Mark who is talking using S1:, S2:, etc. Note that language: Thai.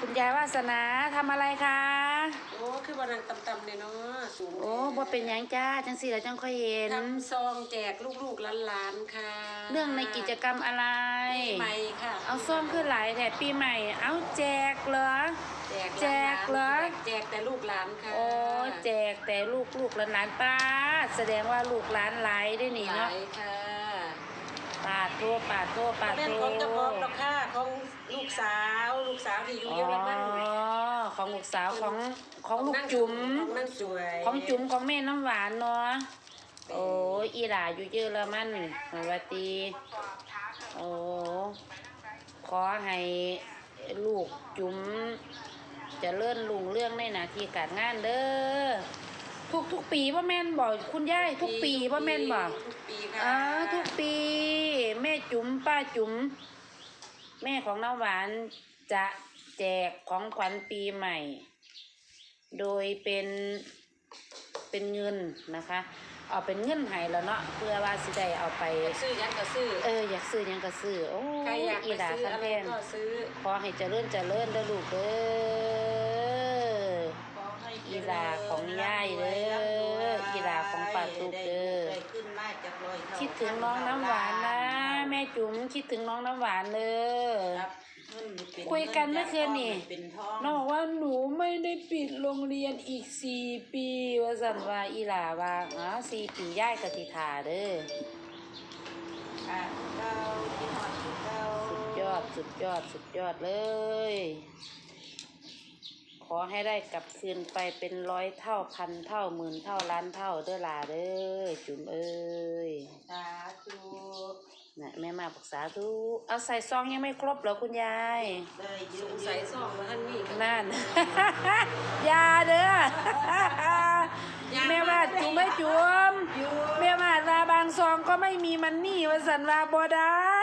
S1: คุณยายวาสนาทำอะไรคะ
S2: โอ้คือวันนั้นต่ำๆเนี่ยเนาะสูง
S1: โอ้บ่เป็นหยังจ้าจังสี่แล้วจังค่อยเห็น
S2: ทำซองแจกลูกๆหลานๆค่ะ
S1: เรื่องในกิจกรรมอะไร
S2: ปีใหม่ค่ะ
S1: เอาซ่อมขึ้นหลายแต่ปีใหม่ เอาแจกเหรอ
S2: แจก
S1: แจกเหรอ
S2: แจกแต่ลูกหลานค่ะ
S1: โอ้แจกแต่ลูกลูกหลานๆป้าดแสดงว่าลูกหลานหลายได้นี่
S2: ห
S1: เนาะ
S2: ลายค่ะ
S1: ปาดโทปาดโทปาด
S2: เป็น
S1: โท
S2: ของเจ้าของดอกค่ะของลูกสาวลู กสาวที่อยู่
S1: อ๋
S2: เยอรมัน
S1: อของลูกสาวของของลูกจุ๋ม
S2: ของนั่นสวย
S1: ของจุ๋มของแม่น้ำหวานเนาะ โอ้ยอีหลาอยู่เยอรมันสวัสดีโอ้ขอให้ลูกจุ๋มเจะเลื่อนลุงเรื่องในหน้าที่การงานเด้อ ทุกทุกปีว่าแม่นบอกคุณยายทุกปีว่าแม่นบอก
S2: ทุกปีค่ะ
S1: อ่าทุกปี แม่จุ๋มป้าจุ๋มแม่ของน้ำหวาน จะแจกของขวัญปีใหม่ โดยเป็นเป็นเงินนะคะ เอาเป็นเงินให้แล้วเนาะเพื่อว่าสิได้เอาไป
S2: ซื้อยันก็ซื้อ
S1: เออ อยากซื้อหยังก็ซื้อโอ้
S2: ใครอยาก
S1: อี
S2: ไป
S1: หลา
S2: ซื้อ
S1: คัน
S2: อะไร
S1: แพง
S2: ก็ซื้อ
S1: ขอให้เจริญเจริญเด้อลูกเด้อ
S3: ขอให้เจริญ
S1: อีหลาของยายเด้ออีหลาของป้าตุ๊กเด้อ
S3: ได้ขึ้นมาจากรอยเท้า
S1: คิดถึงน้องน้ำหวานนะ แม่จุ๋มคิดถึงน้องน้ำหวานเลย
S3: ครับเงินเป็น
S1: คุยกันเมื่อคืนนี่
S3: เป็นทอง
S1: น้องบอกว่าหนูไม่ได้ปิดโรงเรียนอีกสี่ปีว่าสันว่าอีหลาว่าอ๋อสี่ปีย่ายกติถาเด้อ
S3: อะเก้าที่หอดที่เก้า
S1: สุดยอดสุดยอดสุดยอดเลย ขอให้ได้กลับคืนไปเป็นร้อยเท่าพันเท่าหมื่นเท่าล้านเท่าเด้อหลาเด้อจุ๋มเอ้ย
S3: สาธุ
S1: นะแม่มาปรึกษาทุกเอาใส่ซองยังไม่ครบเหรอคุณยาย
S3: ได้เย
S2: ส
S3: อะ
S2: งสัยซองแล้วอันนี้ก็
S1: นั่นอยาเด้อแม่ว่าจุ๋มไม่จุ๋มแม่ว่าลาบางซองก็ไม่มีมันนี่ว่าสันว่าบ่ได้